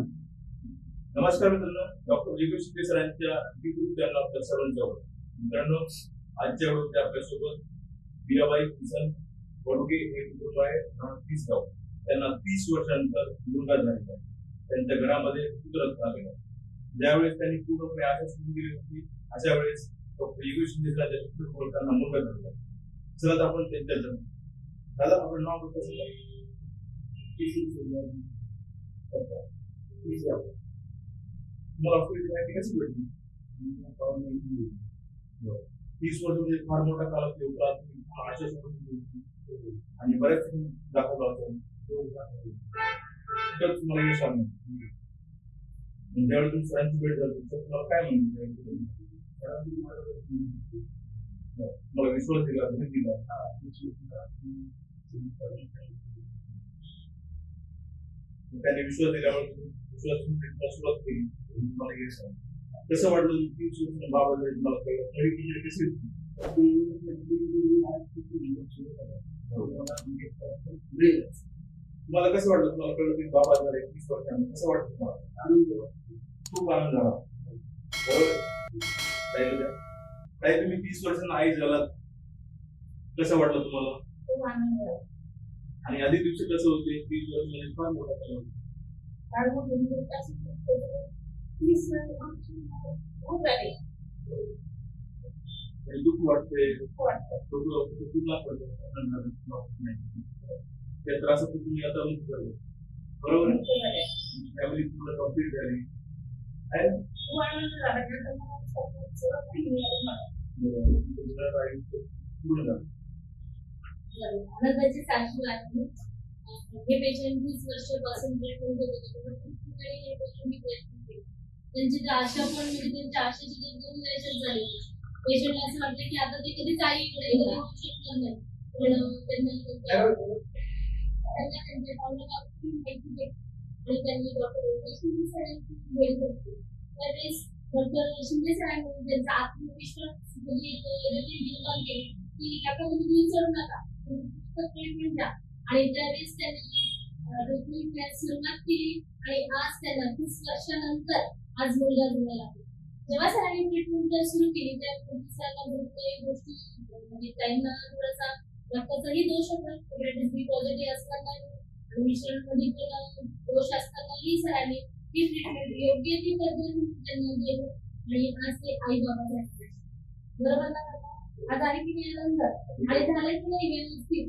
नमस्कार मित्रांनो डॉक्टर योगेश शिंदे सरांच्या चॅनल आपल्या सर्वांचं मित्रांनो आजच्या वेळी आपल्यासोबत मीराबाई किसन वडगे हे कुटुंब आहे. राहणार तीसगाव त्यांना तीस वर्षानंतर मुलगा झालेला आहे. त्यांच्या घरामध्ये आलेलं आहे. ज्यावेळेस त्यांनी पूर्णपणे आशा सोडून गेली होती अशा वेळेस डॉक्टर योगेश शिंदे सरांच्या युट्यूबवर त्यांना मुलगा झालेला आहे. चला आपण त्यांच्या जन्म दादा आपण नाव कसं सांगा? अच्छा. तीसगाव. तुम्हाला फील्ड तीस वर्ष म्हणजे फार मोठा कालावधी होता आशा आणि बऱ्याच ठिकाणी दाखवला होता तर तुम्हाला यश आलं आणि तुम्ही सरांची भेट झाली तर तुम्हाला काय म्हणतो मला विश्वास दिला धीर दिला त्याने विश्वास दिल्यावर तुम्ही कसं वाटलं? तुम्हाला कसं वाटलं? तुम्हाला कळलं की बाबा झाले तीस वर्षांनी कसं वाटलं तुम्हाला? खूप आनंद झाला. बरोबर? ताई तुम्ही तीस वर्षांना आई झालात. कसं वाटलं तुम्हाला? आनंद. आणि आधी दिवशी कसं होते? तीस वर्ष म्हणजे फार मोठा वर्ष आमची खूप झाली. आणि दुःख वाटते खूप वाटतं. तुला पडतं त्या त्रासातून तुम्ही आता मुक्त झाले बरोबर. फॅमिली पूर्ण कंप्लीट झाली ना? खूप आनंद झाला. काही मिळालं हे पेशंट वीस वर्षापासून ट्रीटमेंट होते पण ठिकठिकाणी हे patient मी प्रयत्न केले. त्यांची आशा पण म्हणजे त्यांच्या आशेची ते दोन यशच झाले. पेशंटला असं वाटतं की आता ते कधीच आईकडे घरी येऊ शकणार नाही. पण त्यांना त्यांच्या त्यांना त्यांच्या भावना खूप माहिती आणि त्यांनी डॉक्टर शिंदे सरांची भेट घेतली. त्यावेळेस डॉक्टर शिंदे सरांनी त्यांचा आत्मविश्वास म्हणजे देखील निर्माण केली की त्याच्यामध्ये तुम्ही विचारू नका. ट्रीटमेंट द्या. आणि त्यावेळेस त्यांनी ट्रीटमेंट सुरुवात केली आणि आज त्यांना तीस वर्षानंतर आज मुलगा झालेला आहे जेव्हा सरांनी ट्रीटमेंट सुरू केली त्या सरांना भरपूर गोष्टी म्हणजे त्यांना थोडासा रक्ताचाही दोष होता हेपॅटायटिस बी पॉझिटिव्ह असताना मिश्रणमध्ये दोष असतानाही सरांनी ती ट्रीटमेंट योग्य ती पद्धतीने त्यांना दिली आणि आज ते आई बाबा झाले. बरोबर ना? काका? आज आहे की नाही आनंद आणि झालं की नाही व्यवस्थित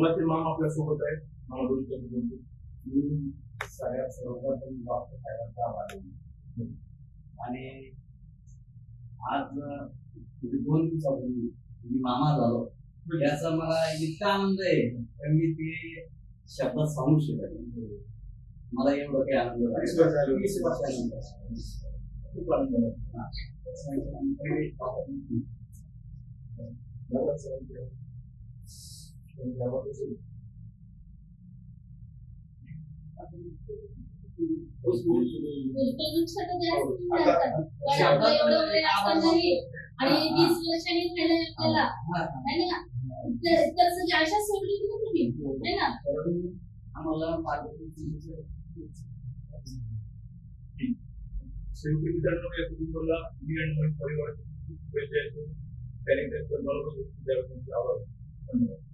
मुलाचे मामा आपल्यासोबत बोलतील. मी सगळ्यात आहे. आणि आज दोन दिवसापूर्वी मी मामा झालो याचा मला इतका आनंद आहे तर मी ते शब्दात सांगू शकत. मला एवढं काही आनंद. वीस वर्षानंतर खूप आनंद झाला. गुंतवणूक जास्त एवढं असतानाही आणि वीस वर्षांनी झालं आपल्याला ना तर सोडली नाही तुम्ही ना आम्हाला शेवटी मित्रांनो कुटुंबाला मी आणि माझ्या त्याने धन्यवाद